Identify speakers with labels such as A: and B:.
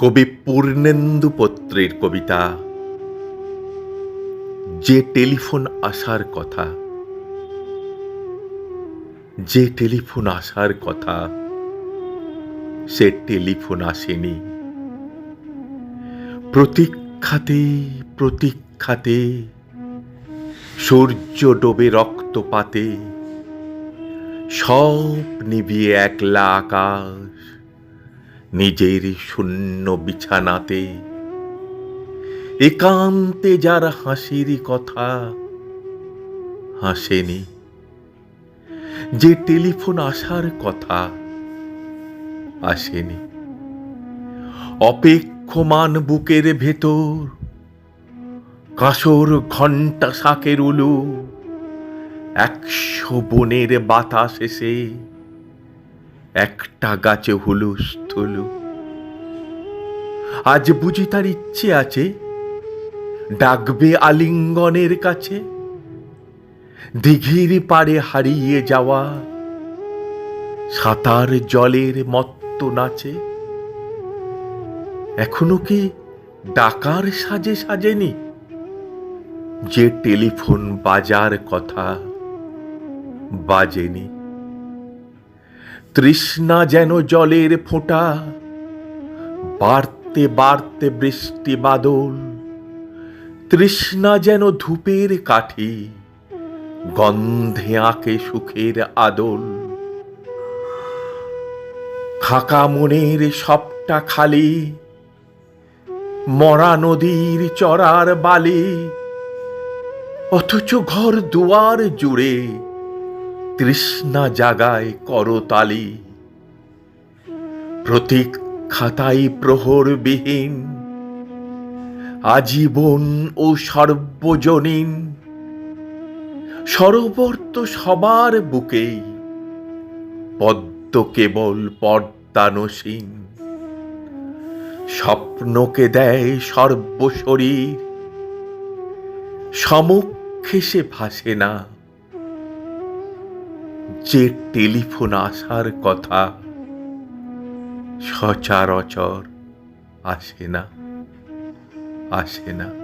A: কবি পূর্ণেন্দু পত্রের কবিতা। যে টেলিফোন আসার কথা। যে টেলিফোন আসার কথা। সে টেলিফোন আসেনি। প্রতীক্ষাতে প্রতীক্ষাতে, সূর্য ডোবে রক্তপাতে, সব নিবিয়ে একলা আকাশ। নিজের শূন্য বিছানাতে। একান্তে যার হাসির কথা হাসেনি। যে টেলিফোন আসার কথা আসেনি। অপেক্ষমান বুকের ভেতর কাসর ঘণ্টা শাকের উলু, একশো বনের বাতাস এসে একটা গাছে হুলুস থুলু আজ বুঝি তার ইচ্ছে আছে ডাকবে আলিঙ্গনের কাছে। দিঘির পাড়ে হারিয়ে যাওয়া সাঁতার জলের মত্ত নাচে। এখনও কি ডাকার সাজে সাজেনি? যে টেলিফোন বাজার কথা বাজেনি। তৃষ্ণা যেন জলের ফোঁটা, বাড়তে বাড়তে বৃষ্টি বাদল, তৃষ্ণা যেন ধূপের কাঠি, গন্ধে আঁকে সুখের আদল। খাকা মনের সবটা খালি, মরা নদীর চড়ার বালি, অথচ ঘর দুয়ার জুড়ে তৃষ্ণা জাগায় করতালি প্রতীক খাতাই প্রহরবিহীন, আজীবন ও সর্বজনীন। সরোবর তো সবার বুকেই, পদ্ম কেবল পর্দানসীন স্বপ্নকে দেয় সর্বশরীর সমক্ষে সে ভাসে না যে টেলিফোন আসার কথা সচরাচর আসে না আসে না।